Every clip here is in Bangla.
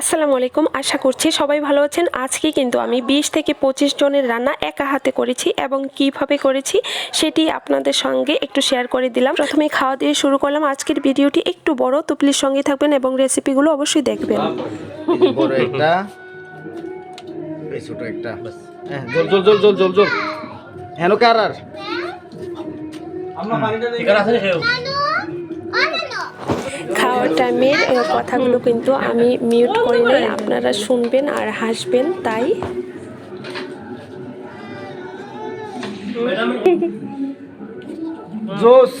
আসসালামু আলাইকুম। আশা করছি সবাই ভালো আছেন। আজকে কিন্তু আমি বিশ থেকে পঁচিশ জনের রান্না একা হাতে করেছি এবং কীভাবে করেছি সেটি আপনাদের সঙ্গে একটু শেয়ার করে দিলাম। প্রথমে খাওয়া দিয়ে শুরু করলাম। আজকের ভিডিওটি একটু বড় তো প্লিজ সঙ্গে থাকবেন এবং রেসিপিগুলো অবশ্যই দেখবেন। বড় একটা ছোট একটা। হ্যাঁ জল জল জল জল জল জল। হেন কার আর খাওয়ার টাইমের কথাগুলো কিন্তু আমি মিউট করে নেই। আপনারা শুনবেন আর হাসবেন তাই। জোস।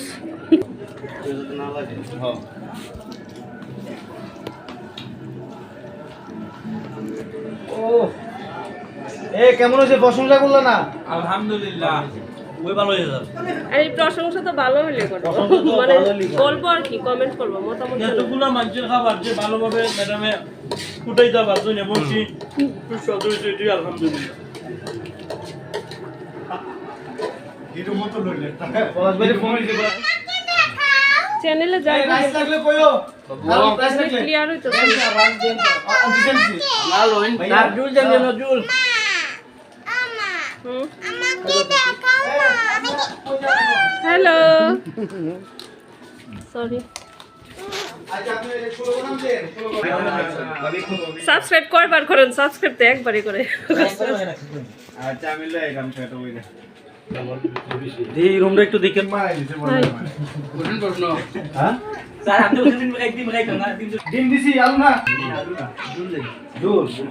ও। এ কেমন হয়েছে? প্রশংসা করল না? আলহামদুলিল্লাহ। ওই ভালো হয়ে যাবে। আর এই প্রশংসা তো ভালো হলে করব মানে বলব আর কি কমেন্ট করব মতামত জানাব। যতগুলো মানুষের খাবার যে ভালোভাবে ম্যাডামে ফুটাইতে পারছ না বলছি সুস্বাদু হয়েছে এটি আলহামদুলিল্লাহ চ্যানেলে যাই। রাইস লাগলে কইও। ক্লিয়ার হইতো নাজুল জান নাজুল হ্যালো সরি আচ্ছা আপনি শুরু করুন সাবস্ক্রাইব কয়বার করেন? সাবস্ক্রাইব তো একবারই করে। আচ্ছা আমি লই গাম সেটা ওই এই রুমটা একটু দেখেন। হ্যাঁ। ডিম দিছি আলু না?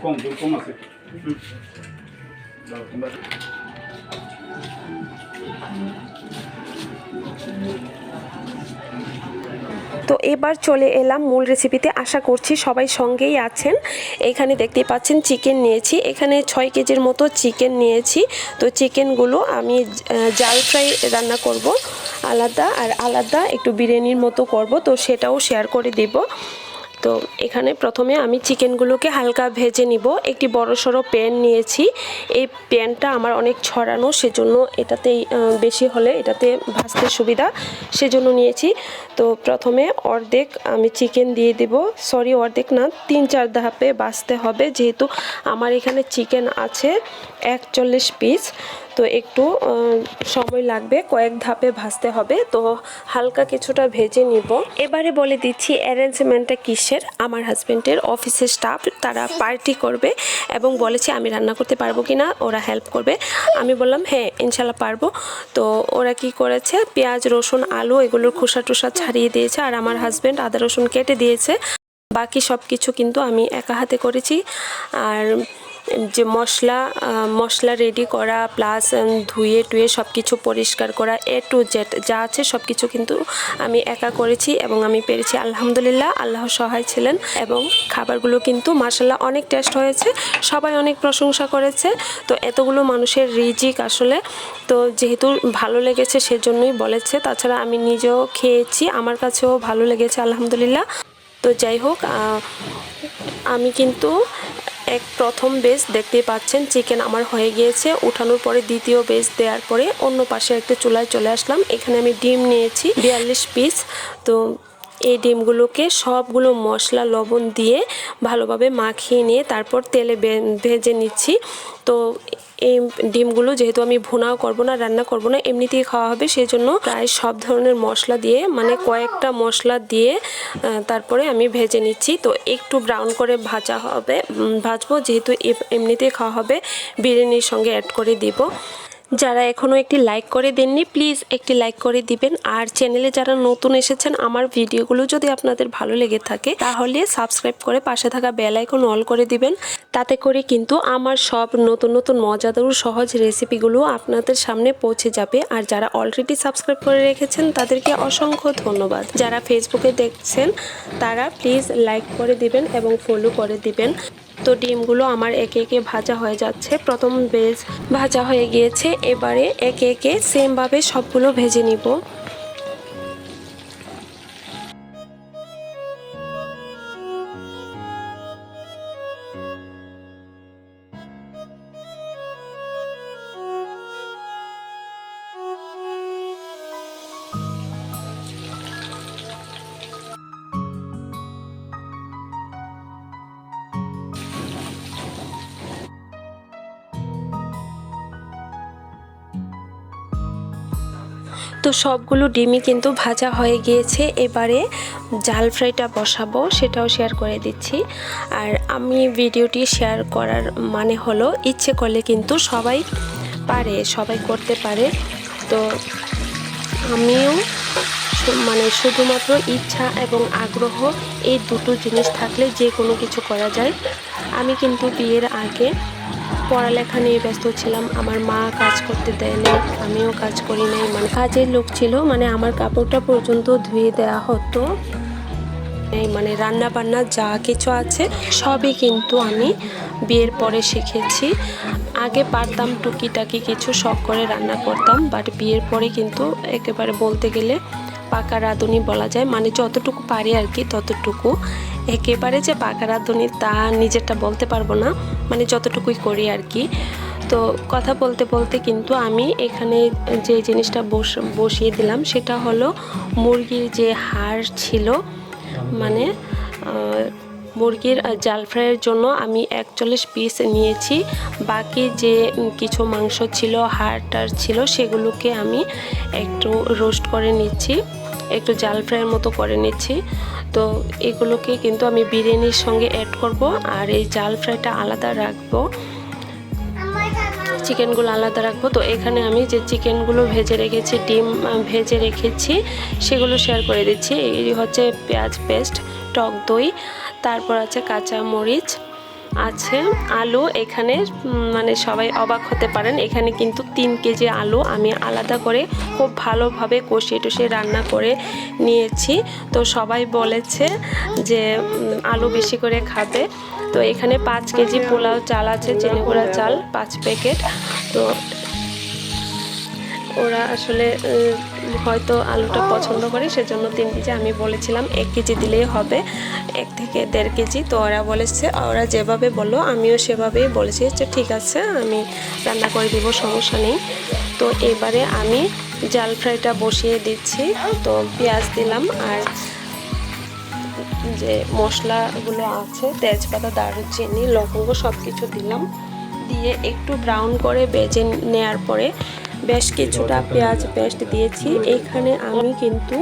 কম কম আছে। তো এবার চলে এলাম মূল রেসিপিতে আশা করছি সবাই সঙ্গেই আছেন। এখানে দেখতে পাচ্ছেন চিকেন নিয়েছি। এখানে ছয় কেজির মতো চিকেন নিয়েছি। তো চিকেনগুলো আমি জাল ফ্রাই রান্না করব। আলাদা আর আলাদা একটু বিরিয়ানির মতো করব। তো সেটাও শেয়ার করে দেব। তো এখানে প্রথমে আমি চিকেনগুলোকে হালকা ভেজে নিব। একটি বড় সড়ো প্যান নিয়েছি। এই প্যানটা আমার অনেক ছড়ানো, সেজন্য এটাতেই বেশি হলে এটাতে ভাজতে সুবিধা, সেজন্য নিয়েছি। তো প্রথমে অর্ধেক আমি চিকেন দিয়ে দেব। সরি, অর্ধেক না তিন চার ধাপে বাছতে হবে। যেহেতু আমার এখানে চিকেন আছে, একচল্লিশ পিস। তো একটু সময় লাগবে, কয়েক ধাপে ভাজতে হবে। তো হালকা কিছুটা ভেজে নিব। এবারে বলে দিচ্ছি, অ্যারেঞ্জমেন্টটা কিসের? আমার হাজব্যান্ডের অফিসের স্টাফ তারা পার্টি করবে এবং বলেছে, আমি রান্না করতে পারব কি না? ওরা হেল্প করবে। আমি বললাম হ্যাঁ ইনশাল্লাহ পারব। তো ওরা কি করেছে? পেঁয়াজ, রসুন, আলু, এগুলোর খোসা টোসা ছাড়িয়ে দিয়েছে। আর আমার হাজব্যান্ড আদা, রসুন কেটে দিয়েছে। বাকি সব কিছু কিন্তু আমি একা হাতে করেছি। আর যে মশলা মশলা রেডি করা প্লাস ধুয়ে টুয়ে সব কিছু পরিষ্কার করা এ টু জেড যা আছে সব কিছু কিন্তু আমি একা করেছি এবং আমি পেরেছি, আলহামদুলিল্লাহ, আল্লাহ সহায় ছিলেন এবং খাবারগুলো কিন্তু মাসাল্লাহ অনেক টেস্ট হয়েছে, সবাই অনেক প্রশংসা করেছে, তো এতগুলো মানুষের রিজিক আসলে, তো যেহেতু ভালো লেগেছে সেজন্যই বলেছে, তাছাড়া আমি নিজেও খেয়েছি, আমার কাছেও ভালো লেগেছে, আলহামদুলিল্লাহ, তো যাই হোক আমি কিন্তু এক প্রথম বেস দেখতে পাচ্ছেন, চিকেন আমার হয়ে গিয়েছে। উঠানোর পরে দ্বিতীয় বেস দেওয়ার পরে অন্য পাশে একটা চুলায় চলে আসলাম। এখানে আমি ডিম নিয়েছি, বিয়াল্লিশ পিস তো এই ডিমগুলোকে সবগুলো মশলা, লবণ দিয়ে ভালোভাবে মাখিয়ে নিয়ে তারপর তেলে ভেজে নিচ্ছি। তো এই ডিমগুলো যেহেতু আমি ভুনাও করব না, রান্না করব না, এমনিতেই খাওয়া হবে সেই জন্য প্রায় সব ধরনের মশলা দিয়ে মানে কয়েকটা মশলা দিয়ে তারপরে আমি ভেজে নিচ্ছি। তো একটু ব্রাউন করে ভাজা হবে ভাজবো, যেহেতু এমনিতেই খাওয়া হবে, বিরিয়ানির সঙ্গে অ্যাড করে দিব। যারা এখনও একটি লাইক করে দেননি প্লিজ একটি লাইক করে দিবেন। আর চ্যানেলে যারা নতুন এসেছেন, আমার ভিডিওগুলো যদি আপনাদের ভালো লেগে থাকে, তাহলে সাবস্ক্রাইব করে পাশে থাকা বেল আইকন অল করে দিবেন। তাতে করে কিন্তু আমার সব নতুন নতুন মজাদার সহজ রেসিপিগুলো আপনাদের সামনে পৌঁছে যাবে। আর যারা অলরেডি সাবস্ক্রাইব করে রেখেছেন, তাদেরকে অসংখ্য ধন্যবাদ। যারা ফেসবুকে দেখছেন, তারা প্লিজ লাইক করে দিবেন এবং ফলো করে দিবেন। তো ডিমগুলো আমার একে একে ভাজা হয়ে যাচ্ছে। প্রথম বেজ ভাজা হয়ে গিয়েছে, এবারে একে একে সেমভাবে সবগুলো ভেজে নিব। তো সবগুলো ডিমই কিন্তু ভাজা হয়ে গিয়েছে। এবারে জাল ফ্রাইটা বসাবো, সেটাও শেয়ার করে দিচ্ছি। আর আমি ভিডিওটি শেয়ার করার মানে হলো, ইচ্ছে করলে কিন্তু সবাই পারে, সবাই করতে পারে। তো আমিও মানে শুধুমাত্র ইচ্ছা এবং আগ্রহ, এই দুটো জিনিস থাকলে যে কোনো কিছু করা যায়। আমি কিন্তু বিয়ের আগে পড়ালেখা নিয়ে ব্যস্ত ছিলাম। আমার মা কাজ করতে দেয়নি আমিও কাজ করি নাই। মানে কাজের লোক ছিল মানে আমার কাপড়টা পর্যন্ত ধুয়ে দেওয়া হতো। মানে রান্না বান্না যা কিছু আছে, সবই কিন্তু আমি বিয়ের পরে শিখেছি। আগে পারতাম টুকিটাকি কিছু শখ করে রান্না করতাম বাট বিয়ের পরে কিন্তু একেবারে বলতে গেলে পাকা রাঁধুনি বলা যায়। মানে যতটুকু পারি আর কি ততটুকু। একেবারে যে পাকা রাঁধুনি তা নিজেরটা বলতে পারব না। মানে যতটুকুই করি আর কি। তো কথা বলতে বলতে কিন্তু আমি এখানে যে জিনিসটা বস, বসিয়ে দিলাম সেটা হলো মুরগির যে হাড় ছিল মানে মুরগির জাল ফ্রাইয়ের জন্য আমি একচল্লিশ পিস নিয়েছি। বাকি যে কিছু মাংস ছিল, হাড় টার ছিল সেগুলোকে আমি একটু রোস্ট করে নিচ্ছি। একটু জাল ফ্রাইয়ের মতো করে নিচ্ছি। তো এগুলোকে কিন্তু আমি বিরিয়ানির সঙ্গে অ্যাড করব আর এই জাল ফ্রাইটা আলাদা রাখব। চিকেনগুলো আলাদা রাখব। তো এখানে আমি যে চিকেনগুলো ভেজে রেখেছি, ডিম ভেজে রেখেছি, সেগুলো শেয়ার করে দিচ্ছি। এই হচ্ছে পেঁয়াজ পেস্ট টক দই, তারপর আছে কাঁচা মরিচ আছে। আলু এখানে মানে সবাই অবাক হতে পারেন। এখানে কিন্তু তিন কেজি আলু আমি আলাদা করে খুব ভালোভাবে কষিয়ে টষিয়ে রান্না করে নিয়েছি। তো সবাই বলেছে যে আলু বেশি করে খাবে। তো এখানে পাঁচ কেজি পোলাও চাল আছে চেনেগুড়া চাল, পাঁচ প্যাকেট। তো ওরা আসলে হয়তো আলুটা পছন্দ করে, সেজন্য তিন কেজি আমি বলেছিলাম, এক কেজি দিলেই হবে, এক থেকে দেড় কেজি। তো ওরা বলেছে, ওরা যেভাবে বলল, আমিও সেভাবেই বলেছি যে ঠিক আছে, আমি রান্না করে দিব, সমস্যা নেই। তো এবারে আমি জাল ফ্রাইটা বসিয়ে দিচ্ছি। তো পেঁয়াজ দিলাম আর যে মশলাগুলো আছে, তেজপাতা, দারুচিনি, লবঙ্গ সব কিছু দিলাম। দিয়ে একটু ব্রাউন করে বেজে নেওয়ার পরে বেশ কিছুটা পেঁয়াজ পেস্ট দিয়েছি। এখানে আমি কিন্তু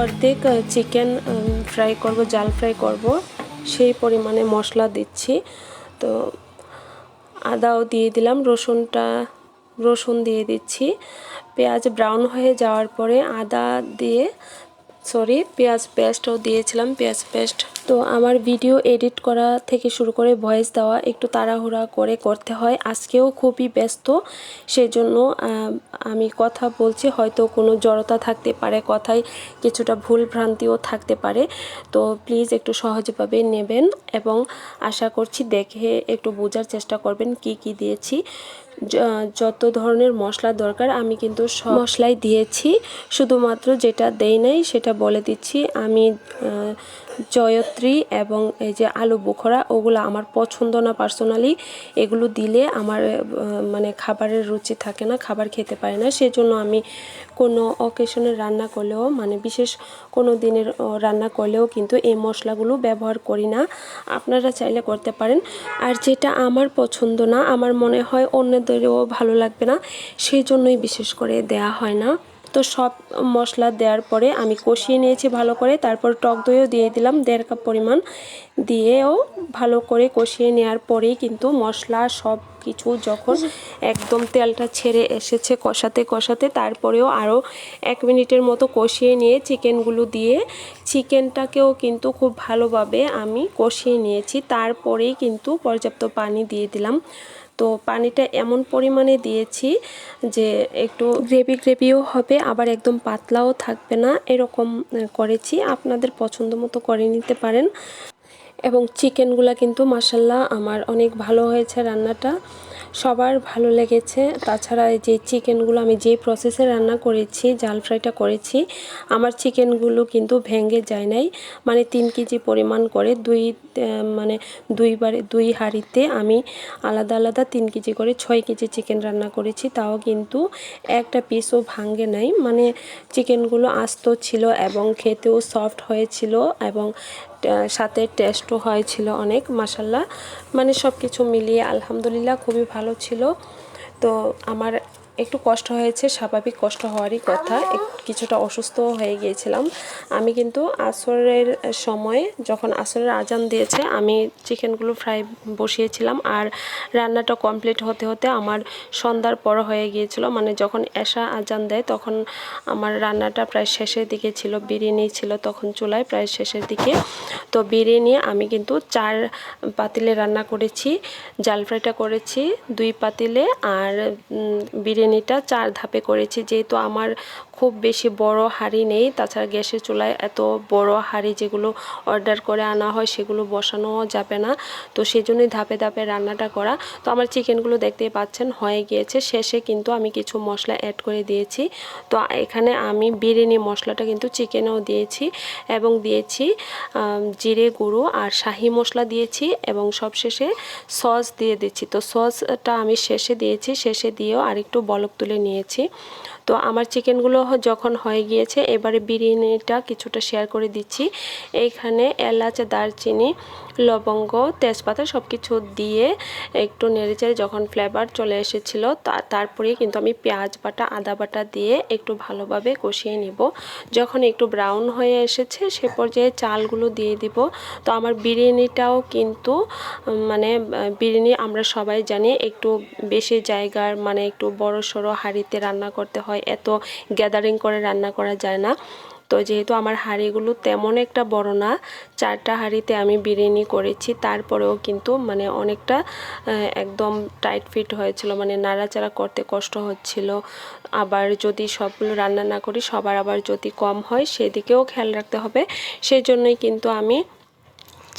অর্ধেক চিকেন ফ্রাই করব, জাল ফ্রাই করব। সেই পরিমাণে মশলা দিচ্ছি। তো আদাও দিয়ে দিলাম, রসুনটা, রসুন দিয়ে দিচ্ছি। পেঁয়াজ ব্রাউন হয়ে যাওয়ার পরে আদা দিয়ে সরি পেঁয়াজ পেস্টও দিয়েছিলাম, পেঁয়াজ পেস্ট তো আমার ভিডিও এডিট করা থেকে শুরু করে ভয়েস দেওয়া, একটু তাড়াহুড়া করে করতে হয়। আজকেও খুবই ব্যস্ত সেই জন্য আমি কথা বলছি, হয়তো কোনো জড়তা থাকতে পারে, কথায় কিছুটা ভুল ভ্রান্তিও থাকতে পারে। তো প্লিজ একটু সহজভাবে নেবেন এবং আশা করছি দেখে একটু বোঝার চেষ্টা করবেন কি কি দিয়েছি। যত ধরনের মশলা দরকার, আমি কিন্তু সব মশলাই দিয়েছি। শুধুমাত্র যেটা দেই নাই, সেটা বলে দিচ্ছি। আমি জয়ত্রী এবং এই যে আলু বোখরা, ওগুলো আমার পছন্দ না পার্সোনালি। এগুলো দিলে আমার মানে খাবারের রুচি থাকে না, খাবার খেতে পারে না। সেজন্য আমি কোনো অকেশনে রান্না করলেও মানে বিশেষ কোনো দিনের রান্না করলেও কিন্তু এই মশলাগুলো ব্যবহার করি না। আপনারা চাইলে করতে পারেন। আর যেটা আমার পছন্দ না, আমার মনে হয় অন্যদেরও ভালো লাগবে না। সেই জন্যই বিশেষ করে দেয়া হয় না। তো সব মশলা দেওয়ার পরে আমি কষিয়ে নিয়েছি ভালো করে। তারপর টক দইও দিয়ে দিলাম, দেড় কাপ পরিমাণ। দিয়েও ভালো করে কষিয়ে নেওয়ার পরেই কিন্তু মশলা সব কিছু যখন একদম তেলটা ছেড়ে এসেছে কষাতে কষাতে, তারপরেও আরও এক মিনিটের মতো কষিয়ে নিয়ে চিকেনগুলো দিয়ে, চিকেনটাকেও কিন্তু খুব ভালোভাবে আমি কষিয়ে নিয়েছি। তারপরেই কিন্তু পর্যাপ্ত পানি দিয়ে দিলাম। তো পানিটা এমন পরিমাণে দিয়েছি যে একটু গ্রেভি গ্রেভিও হবে, আবার একদম পাতলাও থাকবে না। এরকম করেছি। আপনাদের পছন্দ মতো করে নিতে পারেন। এবং চিকেনগুলা কিন্তু মাসাল্লাহ আমার অনেক ভালো হয়েছে রান্নাটা। সবার ভালো লেগেছে। তাছাড়া যে চিকেনগুলো আমি যে প্রসেসে রান্না করেছি, জাল ফ্রাইটা করেছি, আমার চিকেনগুলো কিন্তু ভেঙে যায় নাই। মানে তিন কেজি পরিমাণ করে দুই মানে দুইবারে দুই হাঁড়িতে আমি আলাদা আলাদা তিন কেজি করে ছয় কেজি চিকেন রান্না করেছি। তাও কিন্তু একটা পিসও ভাঙে নাই। মানে চিকেনগুলো আস্ত ছিল এবং খেতেও সফট হয়েছিল এবং সাথে টেস্টও হয়েছিল অনেক মাসাল্লাহ মানে সব কিছু মিলিয়ে আলহামদুলিল্লাহ খুবই ভালো ছিল। তো আমার একটু কষ্ট হয়েছে স্বাভাবিক কষ্ট হওয়ারই কথা। কিছুটা অসুস্থ হয়ে গিয়েছিলাম। আমি কিন্তু আসরের সময়ে যখন আসরের আজান দিয়েছে আমি চিকেনগুলো ফ্রাই বসিয়েছিলাম। আর রান্নাটা কমপ্লিট হতে হতে আমার সন্ধ্যার পর হয়ে গিয়েছিল। মানে যখন এশা আজান দেয় তখন আমার রান্নাটা প্রায় শেষের দিকে ছিল বিরিয়ানি ছিল তখন চুলায় প্রায় শেষের দিকে। তো বিরিয়ানি আমি কিন্তু চার পাতিলে রান্না করেছি জাল ফ্রাইটা করেছি দুই পাতিলে আর উম, বিরিয়ানিটা চার ধাপে করেছি। যেহেতু আমার খুব বেশি বড় হাঁড়ি নেই, তাছাড়া গ্যাসের চুলায় এত বড় হাঁড়ি যেগুলো অর্ডার করে আনা হয় সেগুলো বসানো যাবে না। তো সেই জন্যই ধাপে ধাপে রান্নাটা করা। তো আমার চিকেনগুলো দেখতেই পাচ্ছেন হয়ে গিয়েছে। শেষে কিন্তু আমি কিছু মশলা অ্যাড করে দিয়েছি। তো এখানে আমি বিরিয়ানি মশলাটা কিন্তু চিকেনেও দিয়েছি এবং দিয়েছি জিরে গুঁড়ো আর শাহি মশলা দিয়েছি এবং সবশেষে সস দিয়ে দিচ্ছি। তো সসটা আমি শেষে দিয়েছি। শেষে দিয়েও আরেকটু বলক তুলে নিয়েছি। তো আমার চিকেনগুলো যখন হয়ে গিয়েছে, এবারে বিরিয়ানিটা কিছুটা শেয়ার করে দিচ্ছি। এইখানে এলাচ, দারচিনি, লবঙ্গ, তেজপাতা সব কিছু দিয়ে একটু নেড়েচেড়ে যখন ফ্লেভার চলে এসেছিল তারপরে কিন্তু আমি পেঁয়াজ বাটা, আদা বাটা দিয়ে একটু ভালোভাবে কষিয়ে নিব। যখন একটু ব্রাউন হয়ে এসেছে, সে পর্যায়ে চালগুলো দিয়ে দিব। তো আমার বিরিয়ানিটাও কিন্তু মানে বিরিয়ানি আমরা সবাই জানি একটু বেশি জায়গার মানে একটু বড় সড়ো হাঁড়িতে রান্না করতে হয় এত গ্যাদারিং করে, রান্না করা যায় না। তো যেহেতু আমার হাঁড়িগুলো তেমন একটা বড় না, চারটা হাঁড়িতে আমি বিরিয়ানি করেছি। তারপরেও কিন্তু মানে অনেকটা একদম টাইট ফিট হয়েছিল। মানে নাড়াচাড়া করতে কষ্ট হচ্ছিল। আবার যদি সবগুলো রান্না না করি, সবার আবার যদি কম হয়, সেদিকেও খেয়াল রাখতে হবে। সেই জন্যই কিন্তু আমি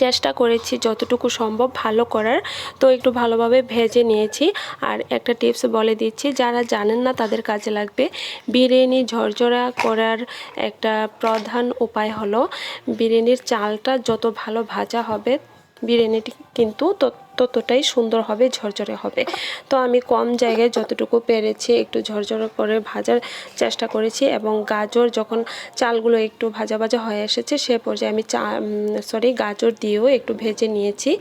চেষ্টা করেছি যতটুকু সম্ভব ভালো করার। তো একটু ভালোভাবে ভেজে নিয়েছি। আর একটা টিপস বলে দিচ্ছি, যারা জানেন না তাদের কাজে লাগবে। বিরিয়ানি ঝরঝরা করার একটা প্রধান উপায় হলো, বিরিয়ানির চালটা যত ভালো ভাজা হবে বিরিয়ানিটি কিন্তু ততটাই সুন্দর হবে, ঝরঝরে হবে। তো আমি কম জায়গায় যতটুকু পেরেছি, একটু ঝরঝরে করে ভাজার চেষ্টা করেছি এবং গাজর যখন চালগুলো একটু ভাজা ভাজা হয়ে এসেছে, সে পর্যায়ে আমি চা সরি গাজর দিয়েও একটু ভেজে নিয়েছি।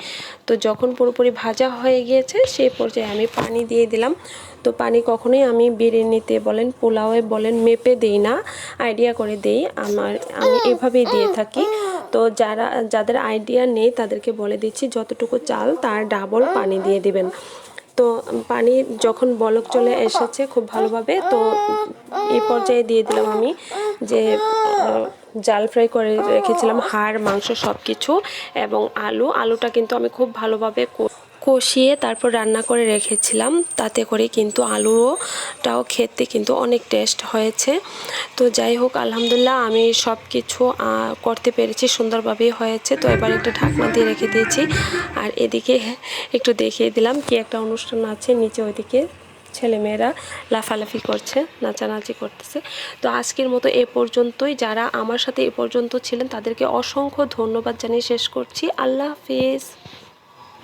তো যখন পুরোপুরি ভাজা হয়ে গিয়েছে, সে পর্যায়ে আমি পানি দিয়ে দিলাম। তো পানি কখনোই আমি বিরিয়ানিতে বলেন, পোলাওয়ে বলেন, মেপে দেই না আইডিয়া করে দেই। আমার, আমি এভাবেই দিয়ে থাকি। তো যারা, যাদের আইডিয়া নেই তাদেরকে বলে দিচ্ছি যতটুকু চাল তার ডাবল পানি দিয়ে দিবেন। তো পানি যখন বলক চলে এসেছে খুব ভালোভাবে, তো এই পর্যায়ে দিয়ে দিলাম আমি যে জাল ফ্রাই করে রেখেছিলাম হাড়, মাংস সব কিছু এবং আলু। আলুটা কিন্তু আমি খুব ভালোভাবে কষিয়ে তারপর রান্না করে রেখেছিলাম। তাতে করে কিন্তু আলুটাও খেতে কিন্তু অনেক টেস্ট হয়েছে। তো যাই হোক, আলহামদুলিল্লাহ আমি সব কিছু করতে পেরেছি, সুন্দরভাবেই হয়েছে। তো এবার একটা ঢাকনা দিয়ে রেখে দিয়েছি। আর এদিকে একটু দেখিয়ে দিলাম কি একটা অনুষ্ঠান আছে। নিচে ওইদিকে ছেলেমেয়েরা লাফালাফি করছে, নাচানাচি করতেছে। তো আজকের মতো এ পর্যন্তই। যারা আমার সাথে এ পর্যন্ত ছিলেন, তাদেরকে অসংখ্য ধন্যবাদ জানিয়ে শেষ করছি। আল্লাহ হাফিজ।